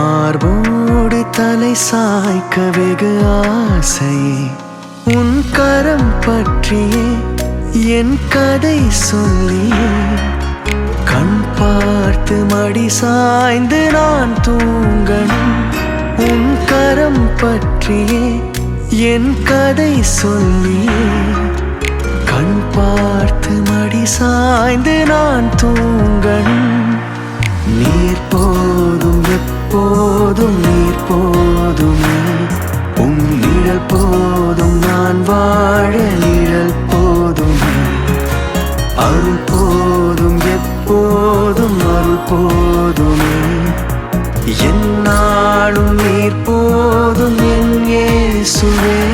மார்போடு தலை சாய்க்க வெகு ஆசை. உன் கரம் பற்றியே என் கதை சொல்லியே கண் பார்த்து மடி சாய்ந்து நான் தூங்கணும். உன் கரம் பற்றியே என் கதை சொல்லியே கண் பார்த்து மடி சாய்ந்து நான் தூங்கணும். நீர் போ போதும் நீர் போதுமே. உன் நிழல் போதும் நான் வாழ நிழல் போதுமே. அருள் போதும் எப்போதும் அருள் போதுமே. என் நாளும் நீர் போதும் என் இயேசுவே.